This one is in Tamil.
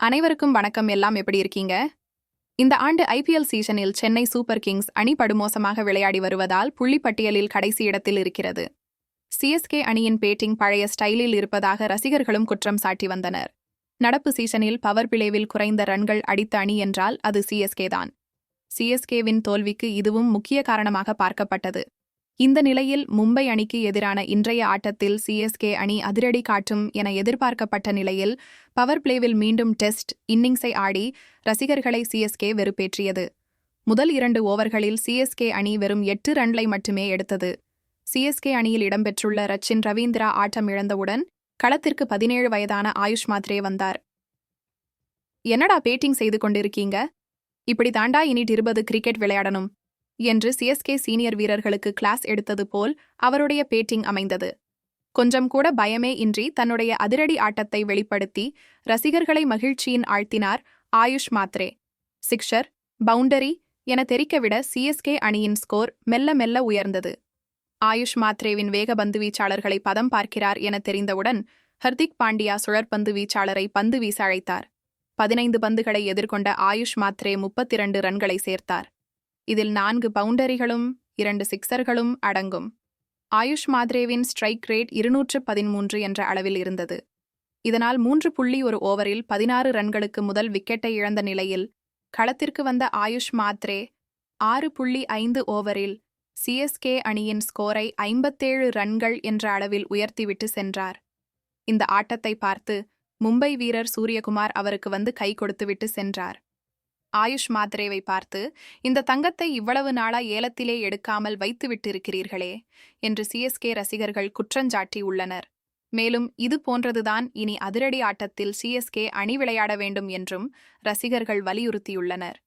அனைவருக்கும் வணக்கம். எல்லாம் எப்படி இருக்கீங்க? இந்த ஆண்டு ஐபிஎல் சீசனில் சென்னை சூப்பர் கிங்ஸ் அணி படுமோசமாக விளையாடி வருவதால் புள்ளிப்பட்டியலில் கடைசி இடத்தில் இருக்கிறது. சிஎஸ்கே அணியின் பேட்டிங் பழைய ஸ்டைலில் இருப்பதாக ரசிகர்களும் குற்றம் சாட்டி வந்தனர். நடப்பு சீசனில் பவர் பிளேவில் குறைந்த ரன்கள் அடித்த அணி என்றால் அது சிஎஸ்கே தான். சிஎஸ்கேவின் தோல்விக்கு இதுவும் முக்கிய காரணமாக பார்க்கப்பட்டது. இந்த நிலையில் மும்பை அணிக்கு எதிரான இன்றைய ஆட்டத்தில் சிஎஸ்கே அணி அதிரடி காட்டும் என எதிர்பார்க்கப்பட்ட நிலையில் பவர் பிளேவில் மீண்டும் டெஸ்ட் இன்னிங்ஸை ஆடி ரசிகர்களை சிஎஸ்கே வெறுப்பேற்றியது. முதல் இரண்டு ஓவர்களில் சிஎஸ்கே அணி வெறும் எட்டு ரன்களை மட்டுமே எடுத்தது. சிஎஸ்கே அணியில் இடம்பெற்றுள்ள ரச்சின் ரவீந்திரா ஆட்டம் இழந்தவுடன் களத்திற்கு பதினேழு வயதான ஆயுஷ் மாத்ரே வந்தார். என்னடா பேட்டிங் செய்து கொண்டிருக்கீங்க? இப்படி தாண்டா இனிட் இருபது கிரிக்கெட் விளையாடணும். என்று சிஎஸ்கே சீனியர் வீரர்களுக்கு கிளாஸ் எடுத்தது போல் அவருடைய பேட்டிங் அமைந்தது. கொஞ்சம் கூட பயமே இன்றி தன்னுடைய அதிரடி ஆட்டத்தை வெளிப்படுத்தி ரசிகர்களை மகிழ்ச்சியின் ஆழ்த்தினார் ஆயுஷ் மாத்ரே. சிக்ஷர் பவுண்டரி என தெரிக்கவிட சிஎஸ்கே அணியின் ஸ்கோர் மெல்ல மெல்ல உயர்ந்தது. ஆயுஷ் மாத்ரேவின் வேகபந்து வீச்சாளர்களை பதம் பார்க்கிறார் என தெரிந்தவுடன் ஹர்திக் பாண்டியா சுழற்பந்து வீச்சாளரை பந்து வீச அழைத்தார். பதினைந்து பந்துகளை எதிர்கொண்ட ஆயுஷ் மாத்ரே முப்பத்திரண்டு ரன்களை சேர்த்தார். இதில் நான்கு பவுண்டரிகளும் இரண்டு சிக்சர்களும் அடங்கும். ஆயுஷ் மாத்ரேவின் ஸ்ட்ரைக் ரேட் இருநூற்று பதிமூன்று என்ற அளவில் இருந்தது. இதனால் மூன்று புள்ளி ஒரு ஓவரில் பதினாறு ரன்களுக்கு முதல் விக்கெட்டை இழந்த நிலையில் களத்திற்கு வந்த ஆயுஷ் மாத்ரே ஆறு புள்ளி ஐந்து ஓவரில் சிஎஸ்கே அணியின் ஸ்கோரை ஐம்பத்தேழு ரன்கள் என்ற அளவில் உயர்த்திவிட்டு சென்றார். இந்த ஆட்டத்தை பார்த்து மும்பை வீரர் சூரியகுமார் அவருக்கு வந்து கை கொடுத்துவிட்டு சென்றார். ஆயுஷ் மாத்ரேவை பார்த்து இந்த தங்கத்தை இவ்வளவு நாளா ஏலத்திலே எடுக்காமல் வைத்துவிட்டிருக்கிறீர்களே என்று சிஎஸ்கே ரசிகர்கள் குற்றஞ்சாட்டி உள்ளனர். மேலும் இது போன்றதுதான் இனி அதிரடி ஆட்டத்தில் சிஎஸ்கே அணி விளையாட வேண்டும் என்றும் ரசிகர்கள் வலியுறுத்தியுள்ளனர்.